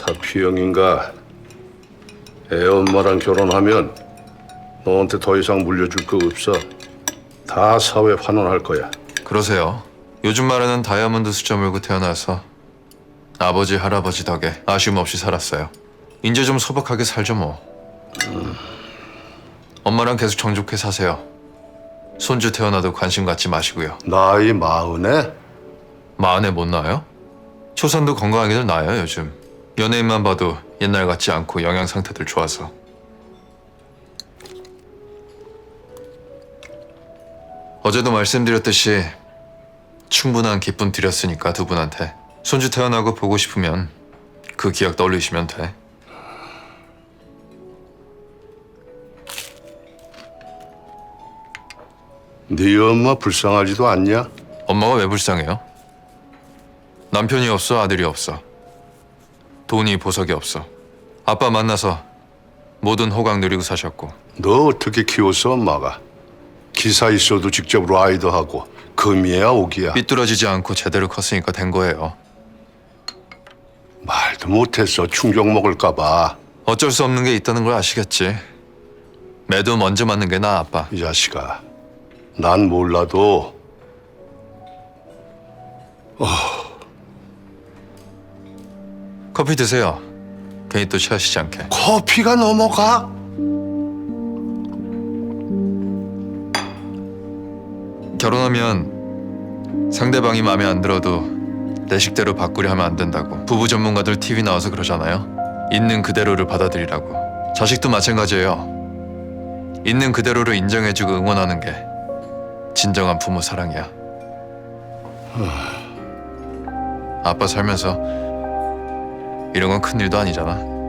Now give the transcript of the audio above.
사피형인가? 애 엄마랑 결혼하면 너한테 더 이상 물려줄 거 없어. 다 사회 환원할 거야. 그러세요. 요즘 말하는 다이아몬드 숫자 물고 태어나서 아버지 할아버지 덕에 아쉬움 없이 살았어요. 이제 좀 소박하게 살죠 뭐. 엄마랑 계속 정좋게 사세요. 손주 태어나도 관심 갖지 마시고요. 나이 마흔에 마흔에 못 나요? 초선도 건강하게들 나요 요즘. 연예인만 봐도 옛날 같지 않고 영양 상태들 좋아서. 어제도 말씀드렸듯이 충분한 기쁨 드렸으니까 두 분한테 손주 태어나고 보고 싶으면 그 기억 떠올리시면 돼. 네 엄마 불쌍하지도 않냐? 엄마가 왜 불쌍해요? 남편이 없어 아들이 없어 돈이 보석이 없어 아빠 만나서 모든 호강 누리고 사셨고 너 어떻게 키웠어 엄마가? 기사 있어도 직접 라이더 하고 금이야 오기야. 삐뚤어지지 않고 제대로 컸으니까 된 거예요 말도 못했어 충격 먹을까봐. 어쩔 수 없는 게 있다는 걸 아시겠지 매도 먼저 맞는 게 나 아빠 이 자식아, 난 몰라도 커피 드세요. 괜히 또 취하시지 않게. 커피가 넘어가? 결혼하면 상대방이 마음에 안 들어도 내 식대로 바꾸려 하면 안 된다고. 부부 전문가들 TV 나와서 그러잖아요. 있는 그대로를 받아들이라고. 자식도 마찬가지예요. 있는 그대로를 인정해주고 응원하는 게 진정한 부모 사랑이야. 아빠 살면서 이런 건 큰일도 아니잖아